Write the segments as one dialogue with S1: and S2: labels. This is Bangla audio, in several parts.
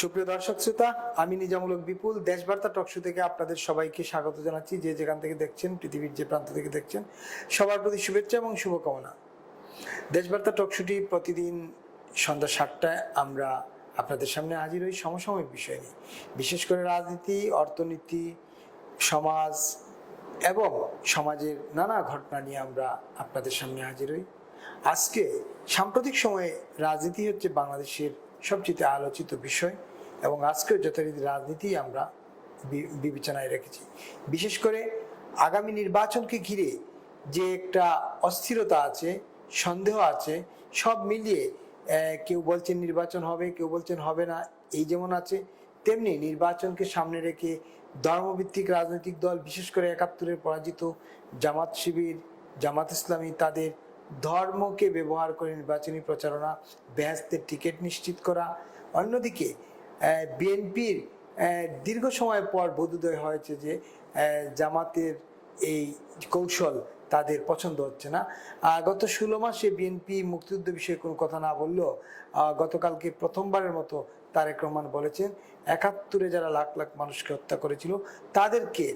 S1: সুপ্রিয় দর্শক শ্রোতা, আমি নিজামূলক বিপুল, দেশবার্তা টকশো থেকে আপনাদের সবাইকে স্বাগত জানাচ্ছি। যে যেখান থেকে দেখছেন, পৃথিবীর যে প্রান্ত থেকে দেখছেন, সবার প্রতি শুভেচ্ছা এবং শুভকামনা। দেশবার্তা টকশোটি প্রতিদিন সন্ধ্যা সাতটায় আমরা আপনাদের সামনে হাজির হই সমসাময়িক বিষয় নিয়ে। বিশেষ করে রাজনীতি, অর্থনীতি, সমাজ এবং সমাজের নানা ঘটনা নিয়ে আমরা আপনাদের সামনে হাজির হই। আজকে সাম্প্রতিক সময়ে রাজনীতি হচ্ছে বাংলাদেশের সবচেয়ে আলোচিত বিষয় এবং আজকেও যথারীতি রাজনীতি আমরা বিবেচনায় রেখেছি। বিশেষ করে আগামী নির্বাচনকে ঘিরে যে একটা অস্থিরতা আছে, সন্দেহ আছে, সব মিলিয়ে কেউ বলছেন নির্বাচন হবে, কেউ বলছেন হবে না, এই যেমন আছে, তেমনি নির্বাচনকে সামনে রেখে ধর্মভিত্তিক রাজনৈতিক দল, বিশেষ করে একাত্তরের পরাজিত জামাত শিবির, জামাত ইসলামী, তাদের ধর্মকে ব্যবহার করে নির্বাচনী প্রচারণা বেহেস্তের টিকিট নিশ্চিত করা। অন্যদিকে বিএনপির দীর্ঘ সময় পর বোধোদয় হয়েছে যে জামাতের এই কৌশল তাদের পছন্দ হচ্ছে না। গত ষোলো মাসে বিএনপি মুক্তিযুদ্ধ বিষয়ে কোনো কথা না বললেও গতকালকে প্রথমবারের মতো তারেক রহমান বলেছেন, একাত্তরে যারা লাখ লাখ মানুষকে হত্যা করেছিল, তাদেরকে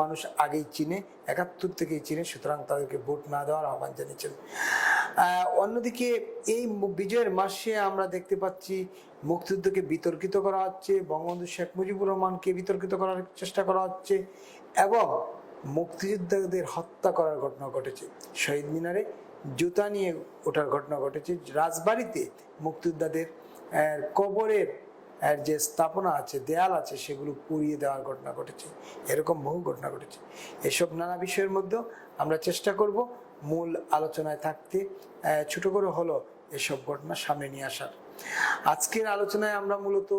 S1: মানুষ আগেই চিনে, একাত্তর থেকেই চিনে, সুতরাং তাদেরকে ভোট না দেওয়ার আহ্বান জানিয়েছেন। অন্যদিকে এই বিজয়ের মাসে আমরা দেখতে পাচ্ছি মুক্তিযুদ্ধকে বিতর্কিত করা হচ্ছে, বঙ্গবন্ধু শেখ মুজিবুর রহমানকে বিতর্কিত করার চেষ্টা করা হচ্ছে এবং মুক্তিযোদ্ধাদের হত্যা করার ঘটনা ঘটেছে। শহীদ মিনারে জুতা নিয়ে ওঠার ঘটনা ঘটেছে। রাজবাড়িতে মুক্তিযোদ্ধাদের কবরের যে স্থাপনা আছে, দেয়াল আছে, সেগুলো পুড়িয়ে দেওয়ার ঘটনা ঘটেছে। এরকম বহু ঘটনা ঘটেছে। এসব নানা বিষয়ের মধ্যেও আমরা চেষ্টা করব মূল আলোচনায় থাকতে। ছোট করে হলো এসব ঘটনা সামনে নিয়ে আসার। আজকের আলোচনায় আমরা মূলত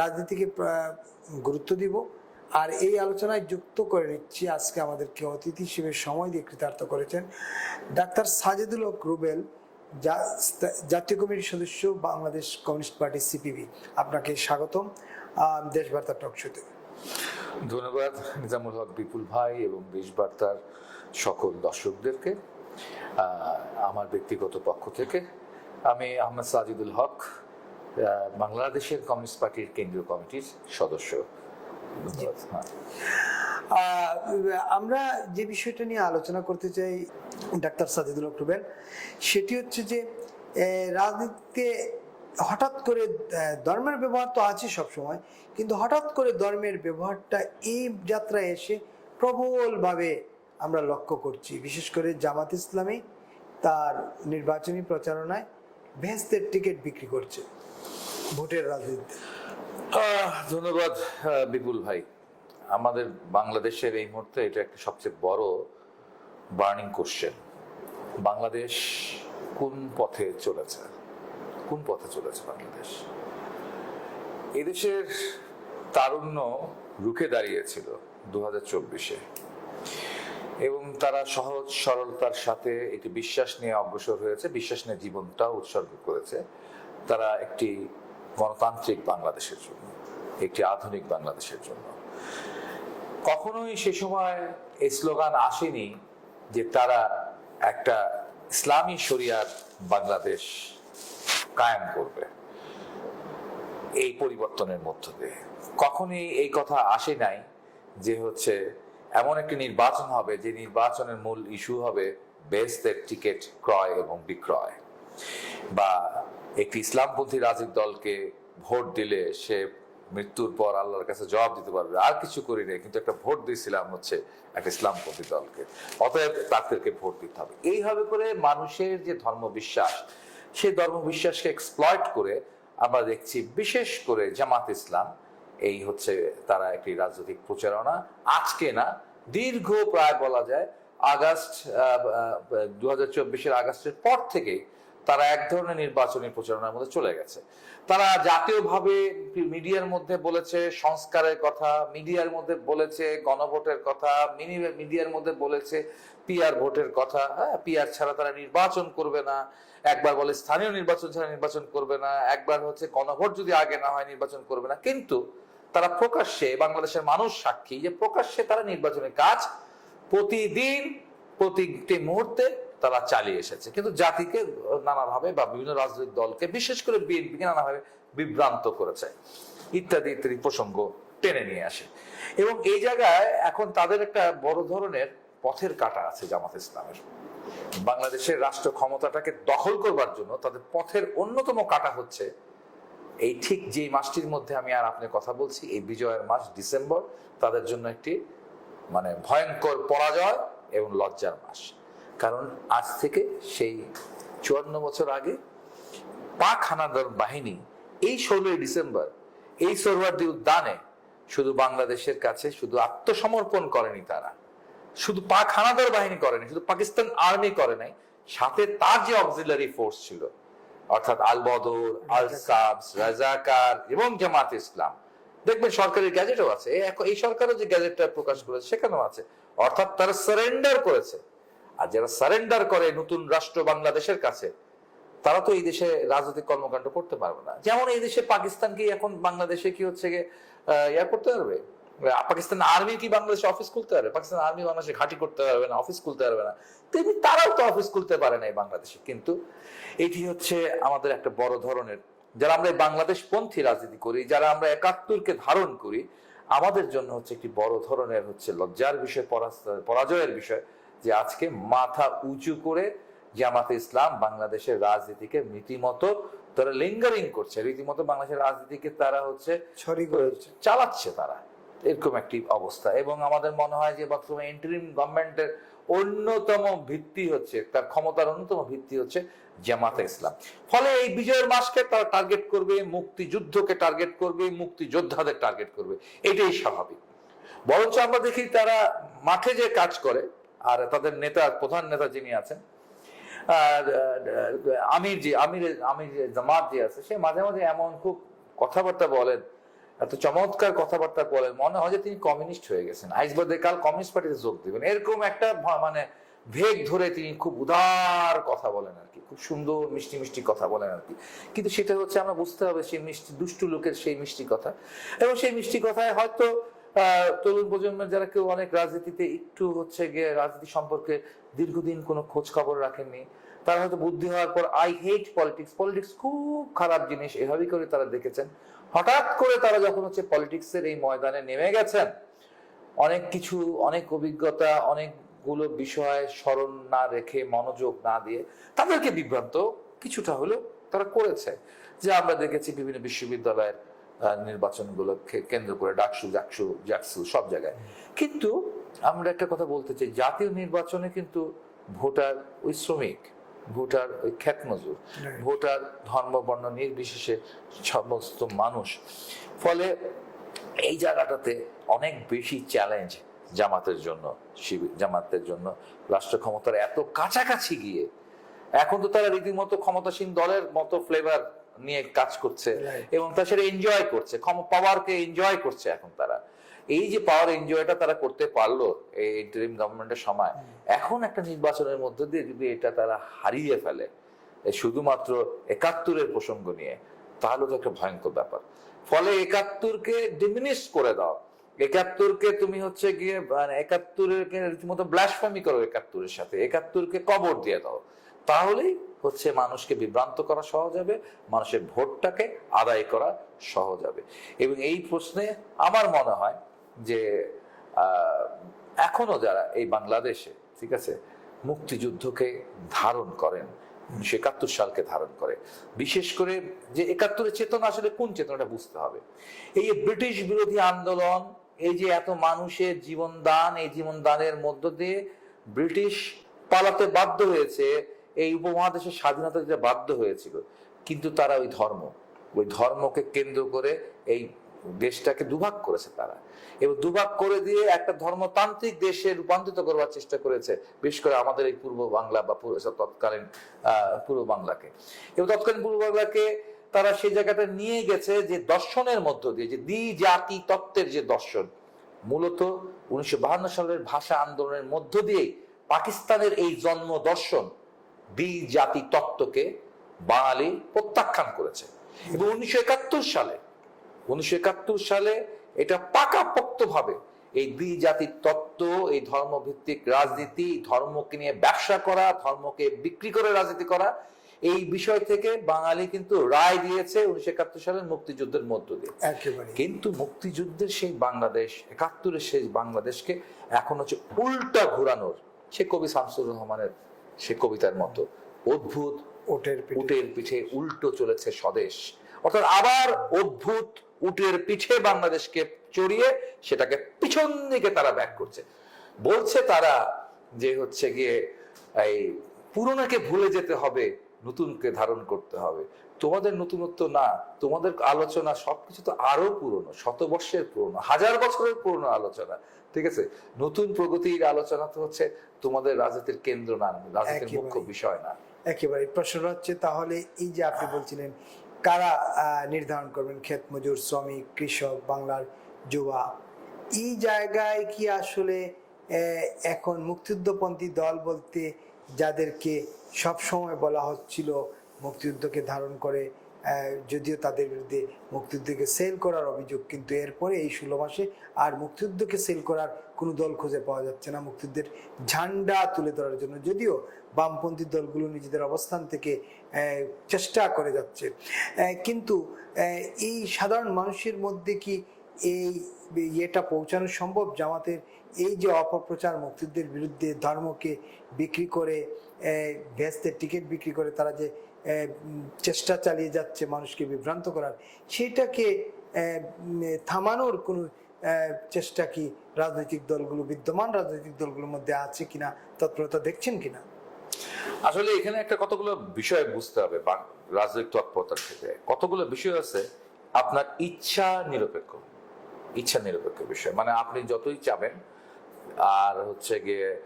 S1: রাজনীতিকে গুরুত্ব দিব। আর এই আলোচনায় যুক্ত করে নিচ্ছি আজকে আমাদেরকে অতিথি হিসেবে সময় দিয়ে কৃতার্থ করেছেন ডাক্তার সাজেদুল হক রুবেল। জাতীয় কমিটির সদস্য বাংলাদেশ কমিউনিস্ট পার্টি সিপিবি। আপনাকে স্বাগতম দেশবার্তা টক শোতে।
S2: ধন্যবাদ, নিজামুল হক, বিপুল ভাই এবং দেশবার্তার সকল দর্শকদেরকে আমার ব্যক্তিগত পক্ষ থেকে। আমি আহমেদ সাজিদুল হক বাংলাদেশের কমিউনিস্ট পার্টির কেন্দ্রীয় কমিটির সদস্য।
S1: আমরা যে বিষয়টা নিয়ে আলোচনা করতে চাই ডাক্তার সাজিদুল হক সেটি হচ্ছে যে রাজনীতিতে হঠাৎ করে ধর্মের ব্যবহার তো আছে সবসময় কিন্তু হঠাৎ করে ধর্মের ব্যবহারটা এই যাত্রায় এসে প্রবলভাবে আমরা লক্ষ্য করছি। বিশেষ করে জামাত ইসলামী তার নির্বাচনী প্রচারণায় ভেস্তের টিকিট বিক্রি করছে ভোটের রাজনীতিতে।
S2: আহ, ধন্যবাদ বিপুল ভাই। আমাদের বাংলাদেশের এই মুহূর্তে এটা একটা সবচেয়ে বড় বার্নিং কোশ্চেন। বাংলাদেশ কোন পথে চলেছে? কোন পথে চলেছে বাংলাদেশ? এদেশের তারুণ্য রুখে দাঁড়িয়েছিল দু হাজার চব্বিশে। এবং তারা সহজ সরলতার সাথে একটি বিশ্বাস নিয়ে অগ্রসর হয়েছে, বিশ্বাস নিয়ে জীবনটা উৎসর্গ করেছে। তারা একটি গণতান্ত্রিক বাংলাদেশের জন্য, একটি আধুনিক বাংলাদেশের জন্য। কখনোই সে সময় এই স্লোগান আসেনি যে তারা একটা ইসলামী শরিয়ার বাংলাদেশ কায়েম করবে এই পরিবর্তনের মধ্য দিয়ে। কখনই এই কথা আসে নাই যে হচ্ছে এমন একটি নির্বাচন হবে, যে নির্বাচনের মূল ইস্যু হবে বেস্তের টিকিট ক্রয় এবং বিক্রয়। বা একটি ইসলামপন্থী রাজনৈতিক দলকে ভোট দিলে সে মৃত্যুর পর আল্লাহর কাছে জবাব দিতে পারবে। আর কিছু করি নাই, কিন্তু একটা ভোট দিয়েছিলাম হচ্ছে একটা ইসলামপন্থী দলকে। অতএব তাদেরকে ভোট দিতে হবে। এইভাবে করে মানুষের যে ধর্ম বিশ্বাস সেই ধর্ম বিশ্বাসকে এক্সপ্লয়েট করে আমরা দেখছি বিশেষ করে জামাত ইসলাম, এই হচ্ছে তারা একটি রাজনৈতিক প্রচারণা। আজকে না, দীর্ঘ প্রায় বলা যায়, আগস্ট দু হাজার আগস্টের পর থেকেই তারা এক ধরনের নির্বাচনী প্রচারণার মধ্যে চলে গেছে। তারা জাতীয়ভাবে মিডিয়ার মধ্যে বলেছে, সংস্কারের কথা, মিডিয়ার মধ্যে বলেছে, গণভোটের কথা, মিনি- মিডিয়ার মধ্যে বলেছে, পিআর ভোটের কথা। হ্যাঁ পিআর ছাড়া তারা নির্বাচন করবে না। একবার বলে স্থানীয় নির্বাচন ছাড়া নির্বাচন করবে না। একবার হচ্ছে গণভোট যদি আগে না হয় নির্বাচন করবে না। কিন্তু তারা প্রকাশ্যে, বাংলাদেশের মানুষ সাক্ষী যে প্রকাশ্যে তারা নির্বাচনের কাজ প্রতিদিন, প্রতিটি মুহূর্তে তারা চালিয়ে এসেছে। কিন্তু জাতিকে নানাভাবে বা বিভিন্ন রাজনৈতিক দলকে, বিশেষ করে বিএনপিকে নানাভাবে বিভ্রান্ত করেছে। ইত্যাদি ইত্যাদি প্রসঙ্গ টেনে নিয়ে আসে। এবং এই জায়গায় এখন তাদের একটা বড় ধরনের পথের কাটা আছে জামাত ইসলামের। বাংলাদেশের রাষ্ট্র ক্ষমতাটাকে দখল করবার জন্য তাদের পথের অন্যতম কাটা হচ্ছে এই ঠিক যে মাসটির মধ্যে আমি আর আপনি কথা বলছি, এই বিজয়ের মাস ডিসেম্বর, তাদের জন্য একটি মানে ভয়ঙ্কর পরাজয় এবং লজ্জার মাস। কারণ আজ থেকে সেই চুয়ান্ন বছর আগে পাক হানাদার বাহিনী এই ষোলোই ডিসেম্বর এই সোহরাওয়ার্দী উদ্যানে শুধু বাংলাদেশের কাছে শুধু আত্মসমর্পণ করেনি তারা। শুধু পাক হানাদার বাহিনী করেনি, শুধু পাকিস্তান আর্মি করে নাই, সাথে তার যে অক্সিলারি ফোর্স ছিল, অর্থাৎ আল বদর আল সাবস রাজাকার এবং জামাত ইসলাম। দেখবেন সরকারের গ্যাজেটও আছে এই সরকারও যে গ্যাজেটটা প্রকাশ করেছে সেখানেও আছে। অর্থাৎ তারা সারেন্ডার করেছে। আর যারা সারেন্ডার করে নতুন রাষ্ট্র বাংলাদেশের কাছে, তারা তো এই দেশে রাজনৈতিক কর্মকাণ্ড করতে পারবে না। যেমন এই দেশে পাকিস্তান কি এখন বাংলাদেশে কি হচ্ছে ইয়া করতে পারবে? পাকিস্তান আর্মি কি বাংলাদেশে অফিস খুলতে পারবে? পাকিস্তান আর্মি বাংলাদেশে ঘাঁটি করতে পারবে না অফিস খুলতে পারবে না। তেমনি তারাও তো অফিস খুলতে পারে না এই বাংলাদেশে। কিন্তু এটি হচ্ছে আমাদের একটা বড় ধরনের, যারা আমরা এই বাংলাদেশ পন্থী রাজনীতি করি, যারা আমরা একাত্তরকে ধারণ করি, আমাদের জন্য হচ্ছে একটি বড় ধরনের হচ্ছে লজ্জার বিষয় পরাজয়ের বিষয়। যে আজকে মাথা উঁচু করে জামাতে ইসলাম বাংলাদেশের রাজনীতিকে রীতিমতো তারা লিঙ্গারিং করছে। রীতিমতো বাংলাদেশের রাজনীতিকে তারা হচ্ছে চালাচ্ছে তারা। এরকম একটি অবস্থা। এবং আমাদের মনে হয় যে বর্তমানে ইন্টারিম গভর্নমেন্টের অন্যতম ভিত্তি হচ্ছে তার ক্ষমতার অন্যতম ভিত্তি হচ্ছে জামাতে ইসলাম। ফলে এই বিজয়ের মাসকে তারা টার্গেট করবে মুক্তিযুদ্ধকে টার্গেট করবে মুক্তিযোদ্ধাদের টার্গেট করবে। এটাই স্বাভাবিক। বরঞ্চ আমরা দেখি তারা মাঠে যে কাজ করে আর তাদের নেতা, প্রধান নেতা যিনি আছেন আমির যে আমির আমির জামাত যে আছে, সে মাঝে মাঝে এমন খুব কথাবার্তা বলেন, এত চমৎকার কথাবার্তা বলেন, মনে হয় যে তিনি কমিউনিস্ট হয়ে গেছেন। আইসবাদে কাল কমিউনিস্ট পার্টিতে যোগ দিবেন। এরকম একটা মানে ভেগ ধরে তিনি খুব উদার কথা বলেন আর কি, খুব সুন্দর মিষ্টি মিষ্টি কথা বলেন আর কি। কিন্তু সেটা হচ্ছে আমরা বুঝতে হবে সেই মিষ্টি, দুষ্টু লোকের সেই মিষ্টি কথা। এবং সেই মিষ্টি কথায় হয়তো তরুণ প্রজন্মের যারা কেউ অনেক রাজনীতিতে একটু হচ্ছে গিয়ে রাজনীতি সম্পর্কে দীর্ঘদিন কোনো খোঁজ খবর রাখেননি, তারা হয়তো বুদ্ধি হওয়ার পর আই হেট পলিটিক্স পলিটিক্স খুব খারাপ জিনিস এভাবেই করে তারা দেখেছেন। হঠাৎ করে তারা যখন হচ্ছে পলিটিক্সের এই ময়দানে নেমে গেছেন, অনেক কিছু, অনেক অভিজ্ঞতা, অনেকগুলো বিষয় স্মরণ না রেখে, মনোযোগ না দিয়ে তাদেরকে বিভ্রান্ত কিছুটা হলেও তারা করেছে। যে আমরা দেখেছি বিভিন্ন বিশ্ববিদ্যালয়ের নির্বাচনগুলোকে কেন্দ্র করে ডাকসু জাকসু জাকসু সব জায়গায়। কিন্তু আমরা একটা কথা বলতে চাই জাতীয় নির্বাচনে কিন্তু ভোটার ওই শ্রমিক ভোটার ওই খ্যাত মজুর ভোটার ধর্ম বর্ণ নির্বিশেষে সমস্ত মানুষ। ফলে এই জায়গাটাতে অনেক বেশি চ্যালেঞ্জ জামাতের জন্য শিবির জামাতের জন্য। রাষ্ট্র ক্ষমতার এত কাছাকাছি গিয়ে এখন তো তারা রীতিমতো ক্ষমতাসীন দলের মতো ফ্লেভার নিয়ে কাজ করছে এবং তা সেটা এনজয় করছে। পাওয়ারকে এনজয় করছে এখন তারা। এই যে পাওয়ার এনজয়টা তারা করতে পারল এই ইন্টারিম গভর্নমেন্টের সময় এখন একটা নির্বাচনের মধ্য দিয়ে যদি এটা তারা হারিয়ে ফেলে শুধুমাত্র একাত্তরের প্রসঙ্গ নিয়ে তাহলে তো একটা ভয়ঙ্কর ব্যাপার। ফলে একাত্তরকে ডিমিনিশ করে দাও। একাত্তরকে তুমি হচ্ছে গিয়ে মানে একাত্তরের রীতিমতো ব্লাসফেমি করো একাত্তরের সাথে। একাত্তরকে কবর দিয়ে দাও। তাহলেই হচ্ছে মানুষকে বিভ্রান্ত করা সহজ হবে, মানুষের ভোটটাকে আদায় করা সহজ হবে। এবং এই প্রশ্নে আমার মনে হয় যে এখনও যারা এই বাংলাদেশে, ঠিক আছে, মুক্তিযুদ্ধকে ধারণ করেন উনিশশো একাত্তর সালকে ধারণ করে, বিশেষ করে যে একাত্তরের চেতনা আসলে কোন চেতনাটা বুঝতে হবে? এই ব্রিটিশ বিরোধী আন্দোলন, এই যে এত মানুষের জীবন দান এই জীবন দানের মধ্য দিয়ে ব্রিটিশ পালাতে বাধ্য হয়েছে এই উপমহাদেশের স্বাধীনতা দিতে বাধ্য হয়েছিল। কিন্তু তারা ওই ধর্ম, ওই ধর্মকে কেন্দ্র করে এই দেশটাকে দুভাগ করেছে তারা। এবং দুভাগ করে দিয়ে একটা ধর্মতান্ত্রিক দেশে রূপান্তরিত করবার চেষ্টা করেছে, বিশেষ করে আমাদের এই পূর্ব বাংলা বা তৎকালীন পূর্ব বাংলাকে। এবং তৎকালীন পূর্ব বাংলাকে তারা সেই জায়গাটা নিয়ে গেছে যে দর্শনের মধ্য দিয়ে, যে দ্বি জাতি তত্ত্বের যে দর্শন, মূলত উনিশশো সালের ভাষা আন্দোলনের মধ্য দিয়ে পাকিস্তানের এই জন্ম দর্শন দ্বি জাতি তত্ত্বকে বাঙালি প্রত্যাখ্যান করেছে। এবং উনিশশো একাত্তর সালে উনিশশো একাত্তর সালে এটা পাকাপোক্ত ভাবে এই দ্বি জাতির তত্ত্ব এই ধর্মভিত্তিক রাজনীতি ধর্মকে নিয়ে ব্যবসা করা ধর্মকে বিক্রি করে রাজনীতি করা এই বিষয় থেকে বাঙালি কিন্তু রায় দিয়েছে উনিশশো একাত্তর সালের মুক্তিযুদ্ধের মধ্য দিয়ে। কিন্তু মুক্তিযুদ্ধের সেই বাংলাদেশ একাত্তরের সেই বাংলাদেশকে এখন হচ্ছে উল্টা ঘোরানোর সে কবি শামসুর রহমানের সে কবিতার মতো। অদ্ভুত
S1: উটের
S2: উটের পিঠে উল্টো চলেছে স্বদেশ। অর্থাৎ আবার অদ্ভুত উটের পিঠে বাংলাদেশকে চড়িয়ে সেটাকে পিছন দিকে তারা ব্যাক করছে। বলছে তারা যে হচ্ছে গিয়ে এই পুরোনাকে ভুলে যেতে হবে নতুনকে ধারণ করতে হবে। তোমাদের নতুনত্ব না তোমাদের আলোচনা সবকিছু তো আরও পুরনো শতবর্ষের পুরনো হাজার বছরের পুরনো আলোচনা ঠিক আছে? নতুন প্রগতির আলোচনা তো হচ্ছে তোমাদের রাজনীতির কেন্দ্র না রাজনীতির মুখ্য বিষয় না।
S1: একেবারে। প্রশ্ন হচ্ছে তাহলে এই যে আপনি বলছিলেন কারা আহ, নির্ধারণ করবেন ক্ষেত মজুর শ্রমিক কৃষক বাংলার যুবা এই জায়গায় কি আসলে আহ, এখন মুক্তিযুদ্ধপন্থী দল বলতে যাদেরকে সব সময় বলা হচ্ছিল মুক্তিযুদ্ধকে ধারণ করে যদিও তাদের বিরুদ্ধে মুক্তিযুদ্ধকে সেল করার অভিযোগ, কিন্তু এরপরে এই ষোলো মাসে আর মুক্তিযুদ্ধকে সেল করার কোনো দল খুঁজে পাওয়া যাচ্ছে না। মুক্তিযুদ্ধের ঝান্ডা তুলে ধরার জন্য যদিও বামপন্থী দলগুলো নিজেদের অবস্থান থেকে চেষ্টা করে যাচ্ছে। কিন্তু এই সাধারণ মানুষের মধ্যে কি এই ইয়েটা পৌঁছানো সম্ভব? জামাতের এই যে অপপ্রচার, মুক্তিযুদ্ধের বিরুদ্ধে ধর্মকে বিক্রি করে ভেস্তের টিকিট বিক্রি করে তারা যে চেষ্টা চালিয়ে যাচ্ছে মানুষকে বিভ্রান্ত করার। সেটাকে থামানোর কোনো চেষ্টা কি রাজনৈতিক দলগুলো, বিদ্যমান রাজনৈতিক দলগুলোর মধ্যে আছে কিনা, তৎপরতা দেখছেন কিনা?
S2: আসলে এখানে একটা কতগুলো বিষয় বুঝতে হবে বা- রাজনৈতিক তৎপরতার ক্ষেত্রে কতগুলো বিষয় আছে, আপনার ইচ্ছা নিরপেক্ষ। ইচ্ছা নিরপেক্ষ বিষয়। মানে আপনি যতই চাবেন, আর হচ্ছে গিয়ে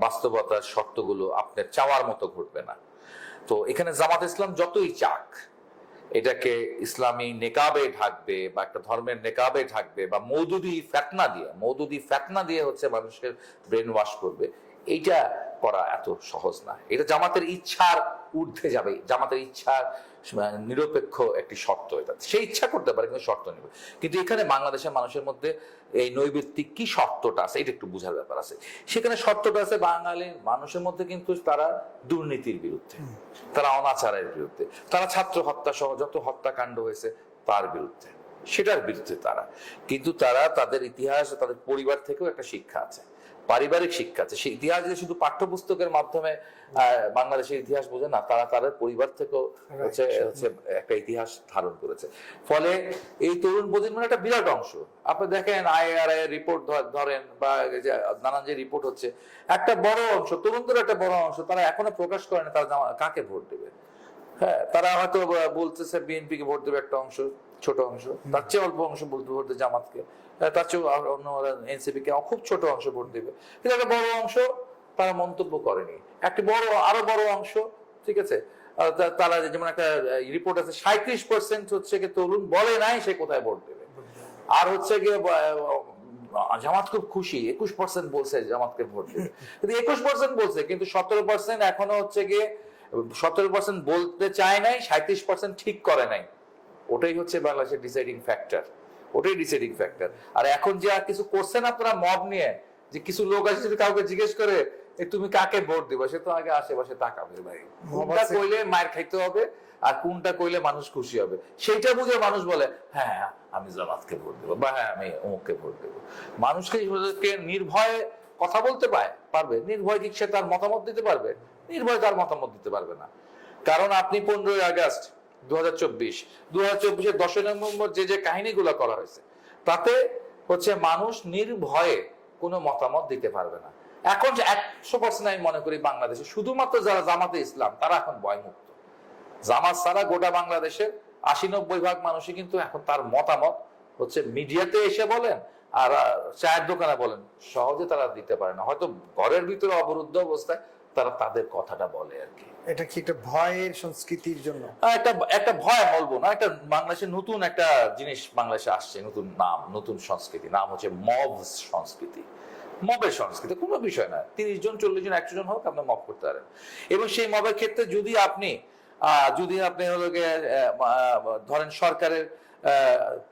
S2: বাস্তবতার শর্তগুলো আপনার চাওয়ার মতো ঘটবে না। তো এখানে জামাত ইসলাম যতই চাক, এটাকে ইসলামী নেকাবে ঢাকবে বা একটা ধর্মের নেকাবে ঢাকবে বা মৌদুদি ফ্যাতনা দিয়ে, মৌদুদি ফ্যাতনা দিয়ে হচ্ছে মানুষের ব্রেন ওয়াশ করবে, এইটা করা এত সহজ না। এটা জামাতের ইচ্ছার ঊর্ধ্বে যাবে, জামাতের ইচ্ছার নিরপেক্ষ একটি শর্ত এটা। সেই ইচ্ছা করতে পারে কিন্তু শর্ত নেবে। কিন্তু এখানে বাংলাদেশের মানুষের মধ্যে এই নৈবেত্তিক কি শর্তটা আছে এটা একটু বোঝার ব্যাপার আছে। সেখানে শর্তটা আছে বাঙালির মানুষের মধ্যে কিন্তু তারা দুর্নীতির বিরুদ্ধে তারা অনাচারের বিরুদ্ধে তারা ছাত্র হত্যা সহ যত হত্যাকাণ্ড হয়েছে তার বিরুদ্ধে সেটার বিরুদ্ধে তারা। কিন্তু তারা তাদের ইতিহাস তাদের পরিবার থেকেও একটা শিক্ষা আছে। পারিবারিক শিক্ষা আছে। সেই ইতিহাস যে শুধু পাঠ্যপুস্তকের মাধ্যমে বাংলাদেশের ইতিহাস বোঝে না তারা তাদের পরিবার থেকেও হচ্ছে হচ্ছে একটা ইতিহাস ধারণ করেছে। ফলে এই তরুণ প্রজন্মের একটা বিরাট অংশ। আপনি দেখেন আইআরআই রিপোর্ট ধরেন বা যে নানান যে রিপোর্ট হচ্ছে একটা বড় অংশ তরুণদের একটা বড় অংশ তারা এখনও প্রকাশ করে না তারা কাকে ভোট দেবে? হ্যাঁ তারা হয়তো বলতেছে বিএনপি কে ভোট দেবে একটা অংশ। ছোট অংশ। তার চেয়ে অল্প অংশ বলতে দেবে জামাতকে। তার চেয়ে অন্য এনসিপি কে খুব ছোট অংশ ভোট দেবে। কিন্তু একটা বড় অংশ তারা মন্তব্য করেনি। একটি বড়, আরও বড় অংশ, ঠিক আছে? তারা যেমন একটা রিপোর্ট আছে সাঁত্রিশ পার্সেন্ট হচ্ছে কি তরুণ বলে নাই সে কোথায় ভোট দেবে। আর হচ্ছে গিয়ে জামাত খুব খুশি, একুশ পার্সেন্ট বলছে জামাতকে ভোট দেবে। কিন্তু একুশ পার্সেন্ট বলছে, কিন্তু সতেরো পার্সেন্ট এখনও হচ্ছে গিয়ে, সতেরো পার্সেন্ট বলতে চায় নাই সাঁত্রিশ পার্সেন্ট ঠিক করে নাই। ওটাই হচ্ছে বাংলাদেশের ডিসাইডিং ফ্যাক্টর ওটাই ডিসাইডিং ফ্যাক্টর আর এখন যে আর কিছু করছেন আপনারা মব নিয়ে যে কিছু লোক আছে যদি কাউকে জিজ্ঞেস করে তুমি কাকে ভোট দিবা সে তো আগে আশেপাশে তাকাবে ভাই। কোনটা কইলে মায়ের খাইতে হবে আর কোনটা কইলে মানুষ খুশি হবে? সেইটা বুঝে মানুষ বলে হ্যাঁ আমি জামাতকে ভোট দেবো বা হ্যাঁ আমি অমুককে ভোট দেবো। মানুষকে নির্ভয়ে কথা বলতে পায় পারবে? নির্ভয় কি সে তার মতামত দিতে পারবে? নির্ভয় তার মতামত দিতে পারবে না। কারণ আপনি পনেরোই আগস্ট দু হাজার চব্বিশ দু হাজার যে যে কাহিনীগুলো করা হয়েছে, তাতে হচ্ছে মানুষ নির্ভয়ে কোনো মতামত দিতে পারবে না। এখন একশো পার্সেন্ট আমি মনে করি বাংলাদেশে, শুধুমাত্র যারা জামাতে ইসলাম, তারা এখন ভয়মুক্ত। জামাত ছাড়া গোটা বাংলাদেশের আশি নব্বই ভাগ মানুষই কিন্তু এখন তার মতামত হচ্ছে মিডিয়াতে এসে বলেন আর চায়ের দোকানে বলেন, সহজে তারা দিতে পারে না। হয়তো ঘরের ভিতরে অবরুদ্ধ অবস্থায় তারা তাদের কথাটা বলে আর কি।
S1: এটা কি একটা ভয়ের সংস্কৃতির জন্য?
S2: একটা একটা ভয় বলব না একটা বাংলাদেশের নতুন একটা জিনিস বাংলাদেশে আসছে নতুন নাম নতুন সংস্কৃতি নাম হচ্ছে মব সংস্কৃতি। মবের সংস্কৃতি কোনো বিষয় না তিরিশ জন চল্লিশ জন একশো জন হোক আপনি মব করতে পারেন। এবং সেই মবের ক্ষেত্রে যদি আপনি আহ, যদি আপনি হলো ধরেন সরকারের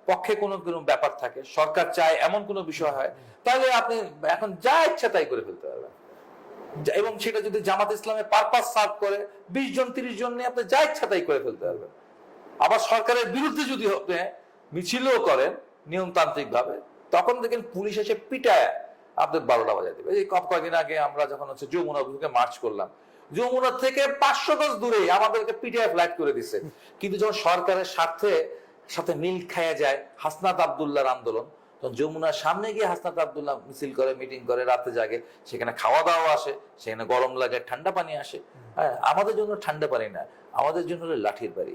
S2: পক্ষে কোনো কোনো ব্যাপার থাকে সরকার চায় এমন কোনো বিষয় হয় তাহলে আপনি এখন যা ইচ্ছা তাই করে ফেলতে পারবেন। এবং সেটা যদি জামাত ইসলামের পারপাস সার্ভ করে, বিশ জন, তিরিশ জন নিয়ে আপনি যা ইচ্ছা তাই করে ফেলতে পারবেন। আবার সরকারের বিরুদ্ধে যদি আপনি মিছিলও করেন নিয়মতান্ত্রিক ভাবে তখন দেখেন পুলিশ এসে পিটায় আপনার বারোটা বাজায় দেবে। এই কয়েকদিন আগে আমরা যখন হচ্ছে যমুনা অভিমুখে মার্চ করলাম, যমুনা থেকে পাঁচশো গজ দূরে আমাদেরকে পিটিআই ফ্ল্যাট করে দিচ্ছে কিন্তু যখন সরকারের স্বার্থে সাথে মিল খায়া যায় হাসনাত আবদুল্লাহর আন্দোলন তখন যমুনার সামনে গিয়ে হাসনাত আবদুল্লাহ মিছিল করে মিটিং করে রাতে জাগে। সেখানে খাওয়া দাওয়া আসে সেখানে গরম লাগে ঠান্ডা পানি আসে। হ্যাঁ আমাদের জন্য ঠান্ডা পানি না আমাদের জন্য লাঠির বাড়ি।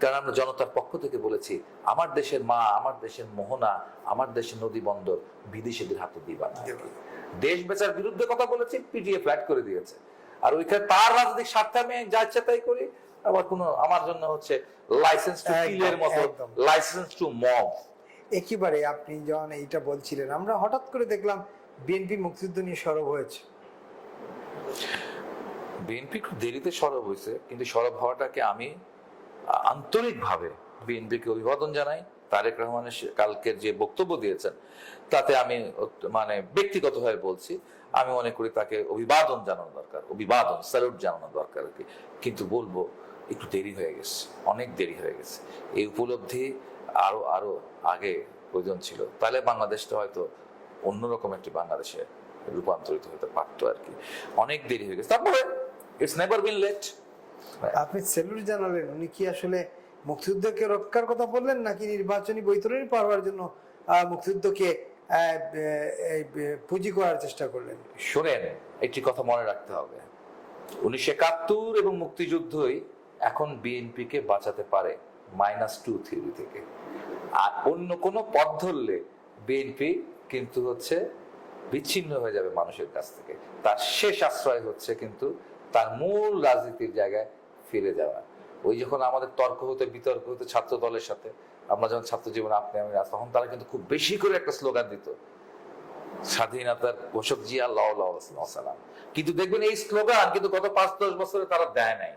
S2: কারণ আমরা জনতার পক্ষ থেকে বলেছি আমার দেশের মা আমার দেশের মোহনা আমার দেশের নদী বন্দর বিদেশিদের হাতে দিবা না দেশ বেচার বিরুদ্ধে কথা বলেছি পিটিএ ফ্ল্যাট করে দিয়েছে। আর ওইখানে তার রাজনৈতিক স্বার্থে আমি যা ইচ্ছা তাই করি। আবার কোনো আমার জন্য হচ্ছে লাইসেন্স টু কিলের মতো লাইসেন্স টু মব
S1: একেবারে আপনি যখন এইটা বলছিলেন, আমরা হঠাৎ করে দেখলাম বিএনপি মুক্তিযুদ্ধ নিয়ে সরব হয়েছে।
S2: বিএনপি খুব দেরিতে সরব হয়েছে, কিন্তু সরব হওয়াটাকে আমি আন্তরিকভাবে বিএনপিকে অভিবাদন জানাই। তারেক রহমানের কালকের যে বক্তব্য দিয়েছেন, তাতে আমি মানে ব্যক্তিগতভাবে বলছি, আমি মনে করি তাকে অভিবাদন জানানো দরকার, অভিবাদন, স্যালুট জানানো দরকার আর কি। কিন্তু বলব, একটু দেরি হয়ে গেছে, অনেক দেরি হয়ে গেছে। এই উপলব্ধি আরও আরও আগে প্রয়োজন ছিল। তাহলে বাংলাদেশটা হয়তো অন্যরকম একটি বাংলাদেশে রূপান্তরিত হতে পারতো আর কি। অনেক দেরি হয়ে গেছে। তারপরে ইটস নেভার বিন লেট
S1: আপনি সেলুট জানালেন উনি কি আসলে মুক্তিযুদ্ধকে রক্ষার কথা বললেন নাকি নির্বাচনী বৈতরণী পার হওয়ার জন্য মুক্তিযুদ্ধকে পুঁজি করার চেষ্টা করলেন?
S2: শোনেন একটি কথা মনে রাখতে হবে। উনিশশো একাত্তর এবং মুক্তিযুদ্ধই এখন বিএনপিকে বাঁচাতে পারে। মাইনাস টু থিওরি থেকে। আর অন্য কোনো পথ ধরলে বিএনপি কিন্তু হচ্ছে বিচ্ছিন্ন হয়ে যাবে মানুষের কাছ থেকে। তার শেষ আশ্রয় হচ্ছে কিন্তু তার মূল রাজনীতির জায়গায় ফিরে যাওয়া। ওই যখন আমাদের তর্ক হতে, বিতর্ক হতে ছাত্র দলের সাথে, আমরা যখন ছাত্র জীবন আপনি, আমি তখন তারা কিন্তু খুব বেশি করে একটা স্লোগান দিত, স্বাধীনতার ঘোষক জিয়া লাও সালাম কিন্তু দেখবেন এই স্লোগান কিন্তু গত পাঁচ দশ বছরে তারা দেয় নাই।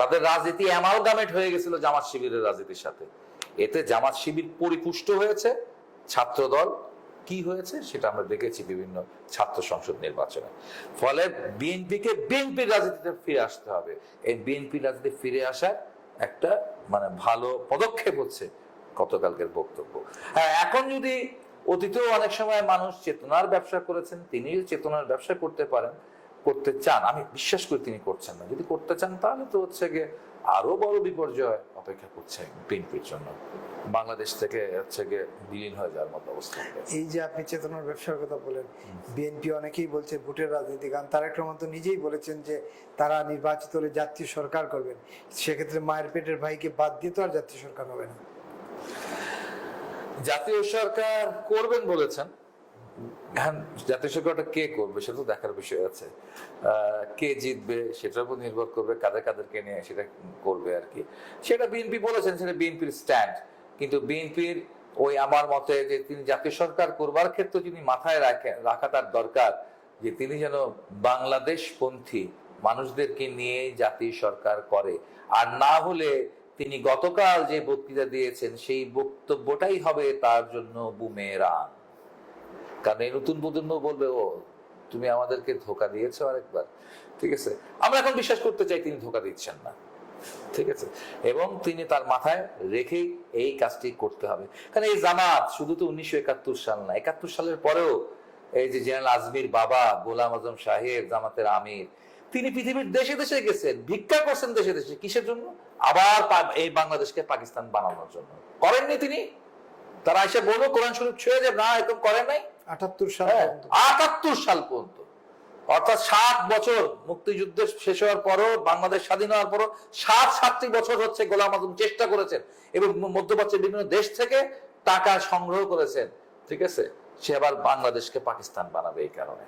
S2: তাদের রাজনীতি অ্যামালগামেট হয়ে গেছিল জামাত শিবিরের রাজনীতির সাথে। এতে জামাত শিবির পরিপুষ্ট হয়েছে। ছাত্র দল কি হয়েছে সেটা আমরা দেখেছি বিভিন্ন ছাত্র সংসদ নির্বাচনে। ফলে বিএনপিকে বিএনপির রাজনীতিতে ফিরে আসতে হবে। এই বিএনপি রাজনীতি ফিরে আসার একটা মানে ভালো পদক্ষেপ হচ্ছে গতকালকের বক্তব্য। হ্যাঁ এখন যদি অতীতেও অনেক সময় মানুষ চেতনার ব্যবসা করেছেন, তিনিও চেতনার ব্যবসা করতে পারেন। করতে চান আমি বিশ্বাস করি তিনি করছেন না। যদি করতে চান তাহলে তো হচ্ছে গিয়ে আরও বড় বিপর্যয় অপেক্ষা করছে বিএনপির জন্য। বাংলাদেশ থেকে হচ্ছে গিয়ে বিলীন হয়ে যাওয়ার মতো অবস্থা
S1: এই যে আপনি চেতনার ব্যবসার কথা বলেন বিএনপি অনেকেই বলছে ভোটের রাজনীতি কারণ তারেক রহমান তো নিজেই বলেছেন যে তারা নির্বাচিত হলে জাতীয় সরকার করবেন। সেক্ষেত্রে মায়ের পেটের ভাইকে বাদ দিয়ে তো আর জাতীয় সরকার হবে না।
S2: জাতীয় সরকার করবেন বলেছেন এখন জাতীয় সরকারটা কে করবে সেটা তো দেখার বিষয় আছে। কে জিতবে সেটার উপর নির্ভর করবে কাদের কাদেরকে নিয়ে সেটা করবে আর কি। সেটা বিএনপি বলেছেন, সেটা বিএনপির স্ট্যান্ড কিন্তু বিএনপির ওই আমার মতে যে তিনি জাতীয় সরকার করবার ক্ষেত্রে যিনি মাথায় রাখেন রাখা তার দরকার যে তিনি যেন বাংলাদেশ পন্থী মানুষদেরকে নিয়ে জাতীয় সরকার করে। আর না হলে তিনি গতকাল যে বক্তৃতা দিয়েছেন, সেই বক্তব্যটাই হবে তার জন্য বুমেরাং। কারণ এই নতুন প্রজন্ম বলবে, ও, তুমি আমাদেরকে ধোকা দিয়েছ আরেকবার। ঠিক আছে? আমরা এখন বিশ্বাস করতে চাই তিনি ধোকা দিচ্ছেন না। ঠিক আছে? এবং তিনি তার মাথায় রেখেই এই কাজটি করতে হবে। কারণ এই জামাত শুধু তো উনিশশো একাত্তর সাল না, একাত্তর সালের পরেও এই যে জেনারেল আজমির বাবা, গোলাম আজম সাহেব জামাতের আমির, তিনি পৃথিবীর দেশে দেশে গেছেন, ভিক্ষা করছেন দেশে দেশে। কিসের জন্য? আবার এই বাংলাদেশকে পাকিস্তান বানানোর জন্য। করেননি তিনি? তারা এসে বলব কোরআন শরীফ ছুঁয়ে যে না, এরকম করেন নাই।
S1: আটাত্তর সাল
S2: হ্যাঁ,
S1: পর্যন্ত।
S2: আটাত্তর সাল পর্যন্ত। অর্থাৎ সাত বছর মুক্তিযুদ্ধ শেষ হওয়ার পরও বাংলাদেশ স্বাধীন হওয়ার পরও সাত সাতটি বছর হচ্ছে গোলাম আজম চেষ্টা করেছেন এবং মধ্যপ্রাচ্যের বিভিন্ন দেশ থেকে টাকা সংগ্রহ করেছেন। ঠিক আছে? সে আবার বাংলাদেশকে পাকিস্তান বানাবে এই কারণে।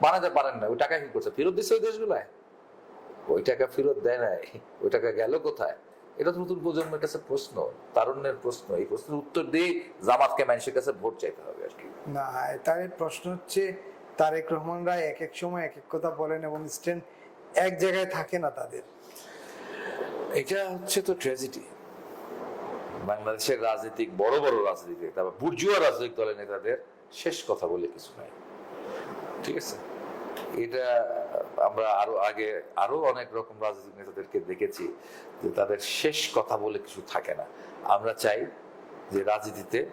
S2: বানাতে পারেন না ওই টাকা কি করছে? ফেরত দিচ্ছে ওই দেশগুলায়? ওই টাকা ফেরত দেয় নাই ওই টাকা গেল কোথায়? এটা তো নতুন প্রজন্মের কাছে প্রশ্ন তারুণ্যের প্রশ্ন। এই প্রশ্নের উত্তর দিয়ে জামাতকে মানুষের কাছে ভোট চাইতে হবে আর কি।
S1: না তার প্রশ্ন হচ্ছে, তারেক রহমানরা এক এক সময় এক এক কথা বলেন এবং স্ট্যান্ড এক জায়গায় থাকে না তাদের।
S2: এটা হচ্ছে তো ট্র্যাজেডি। বাংলাদেশের রাজনীতিক, বড় বড় রাজনীতিক, তারপর বুর্জুয়া রাজনৈতিক দলের নেতাদের শেষ কথা বলে কিছু নাই। ঠিক আছে? এটা আমরা আরও আগে আরও অনেক রকম রাজনৈতিক নেতাদেরকে দেখেছি যে তাদের শেষ কথা বলে কিছু থাকে না। আমরা চাই যে রাজনীতিতে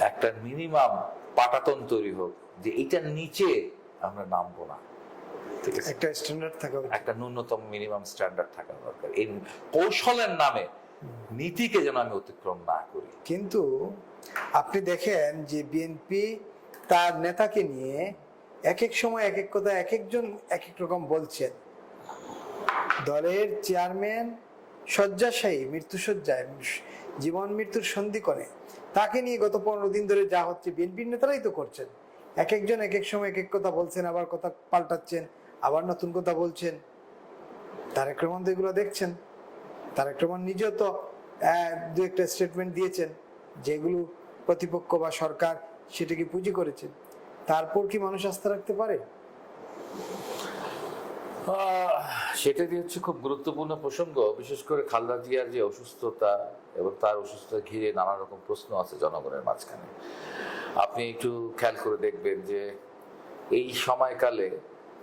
S2: একটা মিনিমাম পাটাতন তৈরি হোক যে এটার নিচে আমরা নামবো না। ঠিক আছে?
S1: একটা স্ট্যান্ডার্ড থাকা
S2: একটা ন্যূনতম মিনিমাম স্ট্যান্ডার্ড থাকা দরকার। এই কৌশলের নামে নীতিকে যেন আমি অতিক্রম না করি।
S1: কিন্তু আপনি দেখেন যে বিএনপি তার নেতাকে নিয়ে এক এক সময় এক এক কথা এক একজন এক এক রকম বলছেন। দলের চেয়ারম্যান শয্যাশায়ী মৃত্যুসজ্জায় জীবন মৃত্যুর সন্ধিকণে তাকে নিয়ে গত পনেরো দিন ধরে যা হচ্ছে বিএনপির নেতারাই তো করছেন। এক একজন এক এক সময় এক এক কথা বলছেন, আবার কথা পাল্টাচ্ছেন, আবার নতুন কথা বলছেন। তারেক রহমান তো এগুলো দেখছেন। তারেক রহমান নিজেও তো দু একটা স্টেটমেন্ট দিয়েছেন যেগুলো প্রতিপক্ষ বা সরকার সেটাকে পুঁজি করেছেন তারপর কি মানুষ আস্থা রাখতে পারে?
S2: সেটাই হচ্ছে খুব গুরুত্বপূর্ণ প্রসঙ্গ, বিশেষ করে খালদা জিয়ার যে অসুস্থতা এবং তার অসুস্থতা ঘিরে নানা রকম প্রশ্ন আছে জনগণের মাঝখানে। আপনি একটু খেয়াল করে দেখবেন যে এই সময়কালে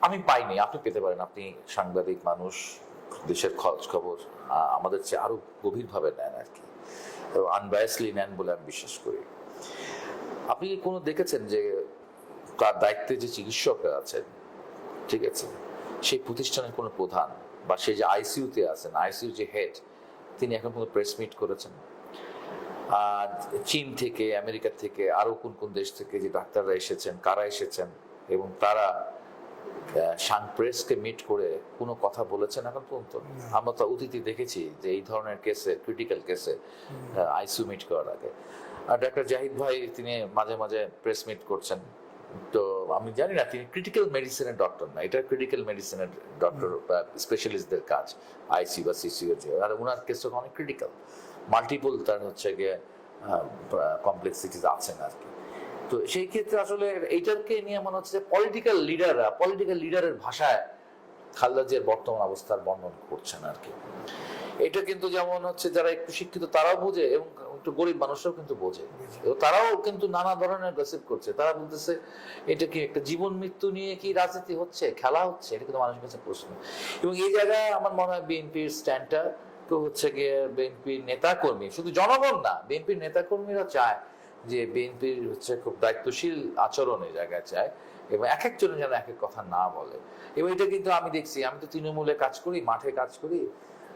S2: আমি পাইনি, আপনি পেতে পারেন। আপনি সাংবাদিক মানুষ, দেশের খরচ খবর আমাদের চেয়ে আরও গভীরভাবে নেন আর কি। এবং আনবায়াসলি নেন বলে আমি বিশ্বাস করি। আপনি কোনো দেখেছেন যে তার দায়িত্বে যে চিকিৎসকরা আছেন, ঠিক আছে? সেই প্রতিষ্ঠানের কোনো প্রধান বা সেই যে আইসিইউতে আছেন আইসিইউ যে হেড তিনি এখন কোনো প্রেস মিট করেছেন। আর চীন থেকে আমেরিকা থেকে আরও কোন কোন দেশ থেকে যে ডাক্তাররা এসেছেন কারা এসেছেন এবং তারা সাং প্রেসকে মিট করে কোনো কথা বলেছেন এখন পর্যন্ত? আমরা তো অতীতে দেখেছি যে এই ধরনের কেসে ক্রিটিক্যাল কেসে আইসিইউ মিট করার আগে। আর ডাক্তার জাহিদ ভাই তিনি মাঝে মাঝে প্রেস মিট করছেন। তো আমি জানি না, তিনি ক্রিটিক্যাল মেডিসিনের ডক্টর না। এটা ক্রিটিক্যাল মেডিসিনের ডক্টর বা স্পেশালিস্টদের কাজ আইসি বা সিসিও আর ওনার কেসটা অনেক ক্রিটিক্যাল মাল্টিপল তার হচ্ছে গিয়ে কমপ্লেক্সিটিস আছেন আর কি। তো সেই ক্ষেত্রে আসলে এইটাকে নিয়ে মনে হচ্ছে যে পলিটিক্যাল লিডাররা পলিটিক্যাল লিডারের ভাষায় খালেদা জিয়ার বর্তমান অবস্থার বর্ণন করছেন আর কি। এটা কিন্তু যেমন হচ্ছে যারা একটু শিক্ষিত, তারাও বোঝে এবং একটু গরিব মানুষরাও কিন্তু বোঝে। তারাও কিন্তু নানা ধরনের গসিপ করছে। তারা বলতেছে, এটা কি একটা জীবন মৃত্যু নিয়ে কি রাজনীতি হচ্ছে? খেলা হচ্ছে? এটা কিন্তু মানুষের কাছে প্রশ্ন। এবং এই জায়গায় আমার মনে হয় বিএনপির স্ট্যান্ডটা হচ্ছে গিয়ে বিএনপির নেতা কর্মী শুধু জনগণ না, বিএনপির নেতা কর্মীরা চায় যে বিএনপির হচ্ছে খুব দায়িত্বশীল আচরণ এই জায়গায় চায় এবং এক একজন যেন এক এক কথা না বলে। এবং এটা কিন্তু আমি দেখছি, আমি তো তৃণমূলে কাজ করি, মাঠে কাজ করি।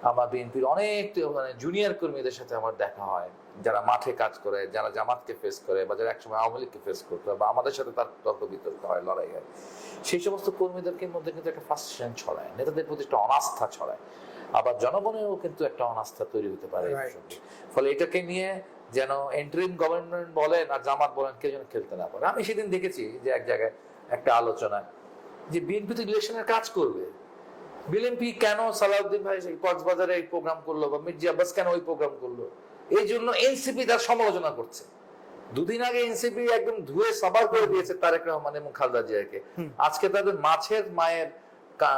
S2: আমার বিএনপির অনেক মানে জুনিয়র কর্মীদের সাথে আমার দেখা হয় যারা মাঠে কাজ করে যারা জামাতকে ফেস করে বা যারা একসময় আওয়ামী লীগকে ফেস করতো বা আমাদের সাথে তার তর্ক বিতর্ক হয় লড়াই হয়। সেই সমস্ত কর্মীদেরকে মধ্যে কিন্তু একটা ফার্স্টেশন ছড়ায় নেতাদের প্রতি একটা অনাস্থা ছড়ায়। আবার জনগণেরও কিন্তু একটা অনাস্থা তৈরি হতে পারে। ফলে এটাকে নিয়ে যেন এন্ট্রিম গভর্নমেন্ট বলেন আর জামাত বলেন কেউ যেন খেলতে না পারে। আমি সেদিন দেখেছি যে এক জায়গায় একটা আলোচনা যে বিএনপি তো ইলেকশনের কাজ করবে। বিএনপি কেন সালাউদ্দিন ভাই সেই কক্সবাজারে এই প্রোগ্রাম করল বা মির্জা আব্বাস কেন ওই প্রোগ্রাম করল? এই জন্য এনসিপি তার সমালোচনা করছে। দুদিন আগে এনসিপি একদম ধুয়ে সাবার করে দিয়েছে তারেক রহমান এবং খালেদা জিয়াকে। আজকে তাদের মাছের মায়ের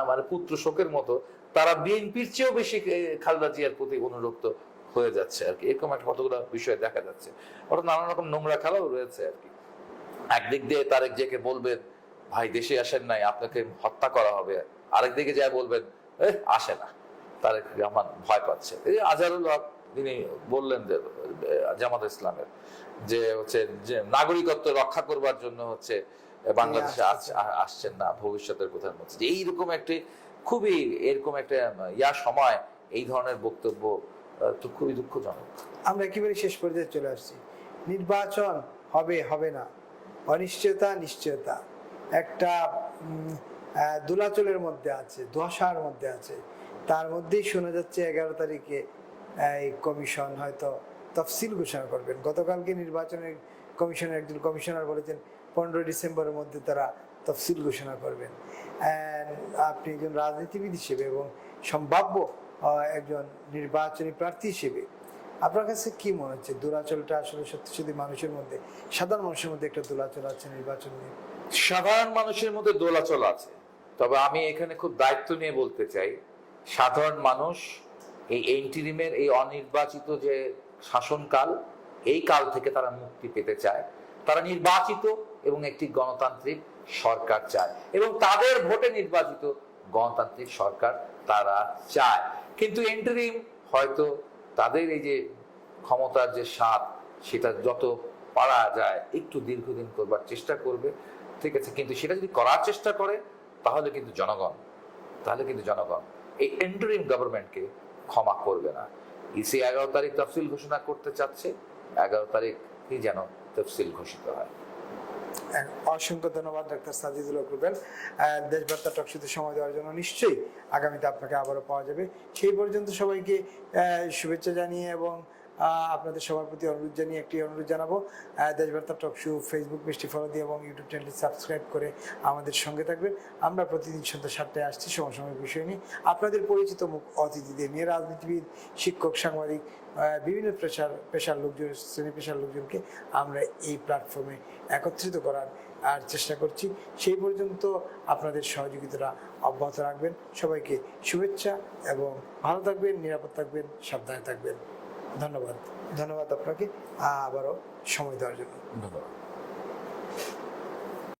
S2: মানে পুত্র শোকের মতো তারা বিএনপির চেয়েও বেশি খালদা জিয়ার প্রতি অনুরক্ত হয়ে যাচ্ছে আর কি। এরকম একটা কতগুলো বিষয় দেখা যাচ্ছে। ওটা নানা রকম নোংরা খেলাও রয়েছে আর কি। একদিক দিয়ে তারেক জিয়াকে বলবেন ভাই দেশে আসেন নাই আপনাকে হত্যা করা হবে। আরেক দিকে যা বলবেন এ আসে না। তারেক রহমান ভয় পাচ্ছে। এই আজহারুল হক তিনি বললেন যে জামাত ইসলামের যে হচ্ছে যে নাগরিকত্ব রক্ষা করবার জন্য হচ্ছে বাংলাদেশে আসছেন না ভবিষ্যতের প্রধানমন্ত্রী। যে এইরকম একটি খুবই এরকম একটা ইয়া সময় এই ধরনের বক্তব্য তো খুবই দুঃখজনক।
S1: আমরা একেবারে শেষ পর্যায়ে চলে আসছি। নির্বাচন হবে হবে না। অনিশ্চয়তা নিশ্চয়তা। একটা দোলাচলের মধ্যে আছে ধোয়াশার মধ্যে আছে। তার মধ্যেই শোনা যাচ্ছে এগারো তারিখে এই কমিশন হয়তো তফসিল ঘোষণা করবেন। গতকালকে নির্বাচনের কমিশনের একজন কমিশনার বলেছেন, পনেরো ডিসেম্বরের মধ্যে তারা তফসিল ঘোষণা করবেন। আপনি একজন রাজনীতিবিদ হিসেবে এবং সম্ভাব্য একজন নির্বাচনী প্রার্থী হিসেবে, আপনার কাছে কি মনে হচ্ছে? দোলাচলটা আসলে সত্যি সত্যি মানুষের মধ্যে, সাধারণ মানুষের মধ্যে একটা দোলাচল আছে নির্বাচন নিয়ে।
S2: সাধারণ মানুষের মধ্যে দোলাচল আছে। তবে আমি এখানে খুব দায়িত্ব নিয়ে বলতে চাই, সাধারণ মানুষ, এই এন্টিরিমের এই অনির্বাচিত যে শাসনকাল, এই কাল থেকে তারা মুক্তি পেতে চায়। তারা নির্বাচিত এবং একটি গণতান্ত্রিক সরকার চায়। এবং তাদের ভোটে নির্বাচিত গণতান্ত্রিক সরকার তারা চায়। কিন্তু এন্টারিম হয়তো তাদের এই যে ক্ষমতার যে স্বাদ, সেটা যত পারা যায়, একটু দীর্ঘদিন করবার চেষ্টা করবে। ঠিক আছে কিন্তু সেটা যদি করার চেষ্টা করে, তাহলে কিন্তু জনগণ, তাহলে কিন্তু জনগণ এই এন্টারিম গভর্নমেন্টকে ক্ষমা করবে না। ইসি এগারো তারিখ তফসিল ঘোষণা করতে চাচ্ছে, এগারো তারিখই যেন তফসিল ঘোষিত হয়।
S1: অসংখ্য ধন্যবাদ, ডাক্তার সাজিদুল রুবেল দেশবার্তা টকশোতে সময় দেওয়ার জন্য নিশ্চয়ই আগামীতে আপনাকে আবারও পাওয়া যাবে। সেই পর্যন্ত সবাইকে শুভেচ্ছা জানিয়ে এবং আপনাদের সবার প্রতি অনুরোধ জানিয়ে একটি অনুরোধ জানাব। দেশবার্তা টকশো ফেসবুক পেজটি ফলো দিয়ে এবং ইউটিউব চ্যানেলটি সাবস্ক্রাইব করে আমাদের সঙ্গে থাকবেন। আমরা প্রতিদিন সন্ধ্যা সাতটায় আসছি সমসাময়িক বিষয় নিয়ে। আপনাদের পরিচিত মুখ অতিথিদের নিয়ে রাজনীতিবিদ, শিক্ষক, সাংবাদিক বিভিন্ন পেশার পেশার লোকজন, শ্রেণি পেশার লোকজনকে আমরা এই প্ল্যাটফর্মে একত্রিত করার, আর চেষ্টা করছি। সেই পর্যন্ত আপনাদের সহযোগিতাটা অব্যাহত রাখবেন। সবাইকে শুভেচ্ছা এবং ভালো থাকবেন, নিরাপদ থাকবেন, সাবধানে থাকবেন। ধন্যবাদ। ধন্যবাদ আপনাকে। আবারও সময় দেওয়ার জন্য।
S2: ধন্যবাদ।